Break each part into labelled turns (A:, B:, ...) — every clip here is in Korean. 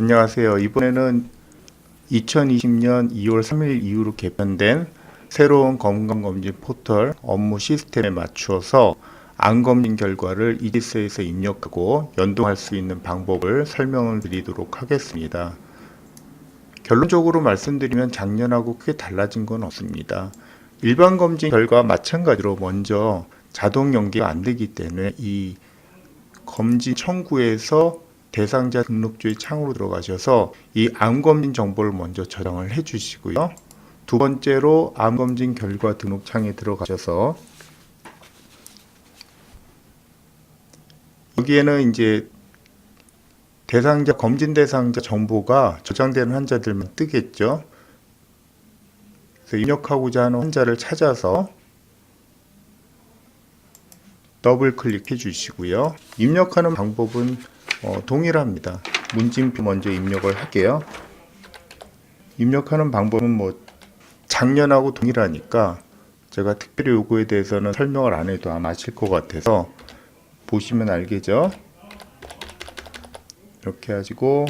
A: 안녕하세요. 이번에는 2020년 2월 3일 이후로 개편된 새로운 건강검진 포털 업무 시스템에 맞추어서 암검진 결과를 이지스에서 입력하고 연동할 수 있는 방법을 설명을 드리도록 하겠습니다. 결론적으로 말씀드리면 작년하고 크게 달라진 건 없습니다. 일반 검진 결과 마찬가지로 먼저 자동 연계가 안 되기 때문에 이 검진 청구에서 대상자 등록주의 창으로 들어가셔서 이 암검진 정보를 먼저 저장을 해 주시고요. 두 번째로 암검진 결과 등록 창에 들어가셔서 여기에는 이제 대상자 검진 대상자 정보가 저장되는 환자들만 뜨겠죠. 그래서 입력하고자 하는 환자를 찾아서 더블 클릭해 주시고요. 입력하는 방법은 어, 동일합니다. 문진표 먼저 입력을 할게요. 입력하는 방법은 뭐 작년하고 동일하니까 제가 특별히 요거에 대해서는 설명을 안 해도 아마 아실 것 같아서 보시면 알겠죠? 이렇게 하시고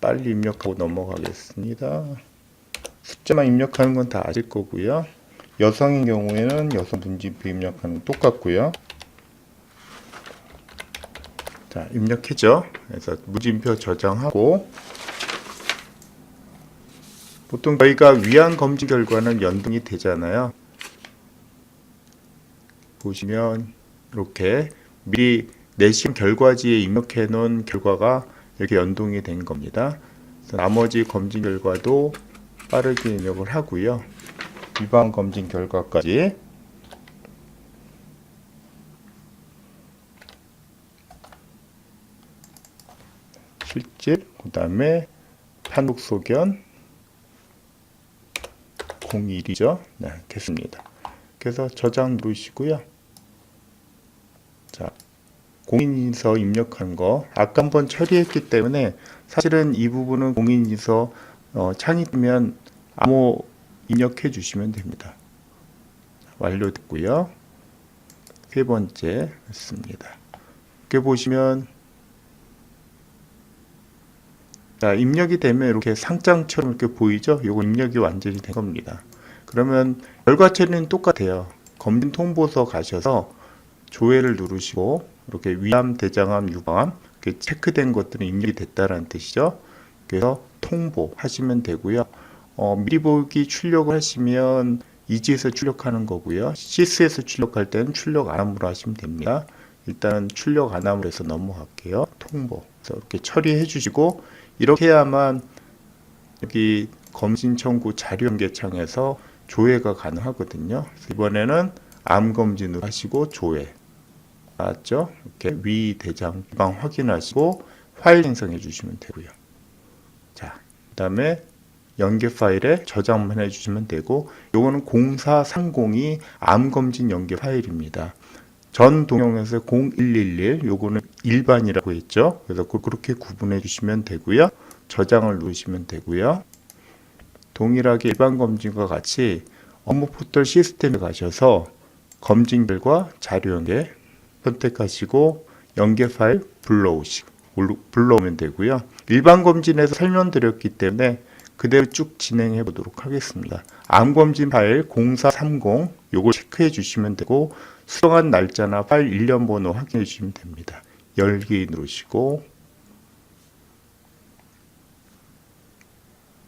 A: 빨리 입력하고 넘어가겠습니다. 숫자만 입력하는 건 다 아실 거고요. 여성인 경우에는 여성 문진표 입력하는 건 똑같고요. 자, 입력했죠? 그래서 무진표 저장하고 보통 저희가 위안 검진 결과는 연동이 되잖아요. 보시면 이렇게 미리 내신 결과지에 입력해 놓은 결과가 이렇게 연동이 된 겁니다. 나머지 검진 결과도 빠르게 입력을 하고요. 위반 검진 결과까지 실질, 그 다음에 판독 소견 01이죠. 네, 됐습니다. 그래서 저장 누르시고요. 자, 공인인서 입력한 거 아까 한번 처리했기 때문에 사실은 이 부분은 공인인서 어, 창이 뜨면 암호 입력해 주시면 됩니다. 완료됐고요. 세 번째 했습니다. 이렇게 보시면 자, 입력이 되면 이렇게 상장처럼 이렇게 보이죠? 요거 입력이 완전히 된 겁니다. 그러면 결과 처리는 똑같아요. 검진 통보서 가셔서 조회를 누르시고 이렇게 위암, 대장암, 유방암 이렇게 체크된 것들은 입력이 됐다라는 뜻이죠. 그래서 통보 하시면 되고요. 어, 미리 보기 출력을 하시면 이지에서 출력하는 거고요. 시스에서 출력할 때는 출력 안 함으로 하시면 됩니다. 일단 출력 안 함으로 해서 넘어갈게요. 통보. 그래서 이렇게 처리해 주시고 이렇게 해야만 여기 검진 청구 자료 연계창에서 조회가 가능하거든요. 이번에는 암 검진으로 하시고 조회. 맞죠? 이렇게 위 대장 방 확인하시고 파일 생성해 주시면 되고요. 자, 그다음에 연계 파일에 저장만 해주시면 되고 요거는 0430이 암검진 연계 파일입니다. 전 동영에서 0111 요거는 일반이라고 했죠. 그래서 그렇게 구분해 주시면 되고요. 저장을 누르시면 되고요. 동일하게 일반 검진과 같이 업무 포털 시스템에 가셔서 검진 결과 자료 연계 선택하시고 연계 파일 불러오시고 불러오면 되고요. 일반 검진에서 설명드렸기 때문에 그대로 쭉 진행해 보도록 하겠습니다. 암검진 파일 0430 요걸 체크해 주시면 되고 수정한 날짜나 파일 일련 번호 확인해 주시면 됩니다. 열기 누르시고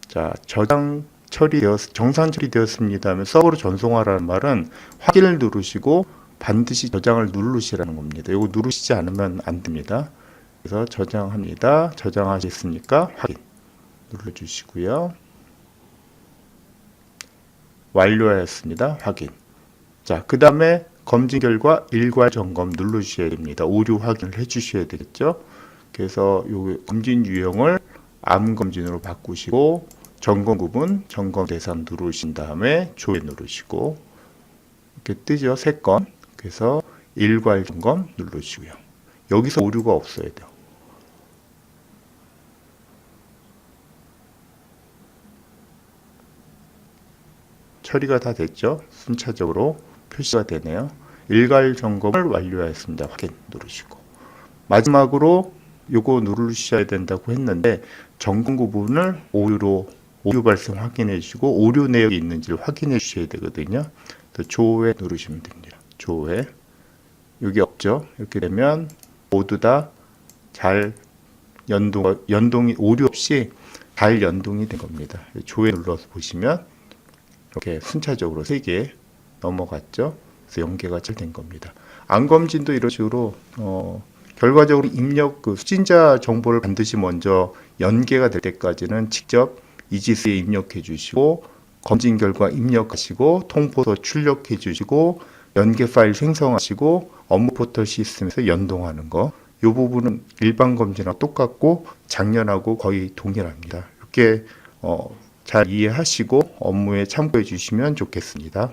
A: 자 저장 처리되었 정상 처리되었습니다 하면 서버로 전송하라는 말은 확인을 누르시고 반드시 저장을 누르시라는 겁니다. 이거 누르시지 않으면 안 됩니다. 그래서 저장합니다. 저장하셨습니까? 확인 눌러주시고요. 완료하였습니다. 확인. 자, 그 다음에 검진 결과 일괄 점검 누르셔야 됩니다. 오류 확인을 해주셔야 되겠죠. 그래서 요 검진 유형을 암 검진으로 바꾸시고 점검 구분 점검 대상 누르신 다음에 조회 누르시고 이렇게 뜨죠. 세 건. 그래서 일괄 점검 누르시고요. 여기서 오류가 없어야 돼요. 처리가 다 됐죠. 순차적으로 표시가 되네요. 일괄 점검을 완료하였습니다. 확인 누르시고 마지막으로 요거 누르셔야 된다고 했는데 점검 부분을 오류로 오류 발생 확인해 주시고 오류 내역이 있는지를 확인해 주셔야 되거든요. 또 조회 누르시면 됩니다. 조회 여기 없죠. 이렇게 되면 모두 다 잘 연동 연동이 오류 없이 잘 연동이 된 겁니다. 조회 눌러서 보시면 이렇게 순차적으로 세 개 넘어갔죠. 그래서 연계가 잘 된 겁니다. 안검진도 이런 식으로 어, 결과적으로 입력 그 수진자 정보를 반드시 먼저 연계가 될 때까지는 직접 이지스에 입력해 주시고 검진 결과 입력하시고 통보서 출력해 주시고 연계 파일 생성하시고 업무 포털 시스템에서 연동하는 거. 이 부분은 일반 검진하고 똑같고 작년하고 거의 동일합니다. 이렇게 어, 잘 이해하시고 업무에 참고해 주시면 좋겠습니다.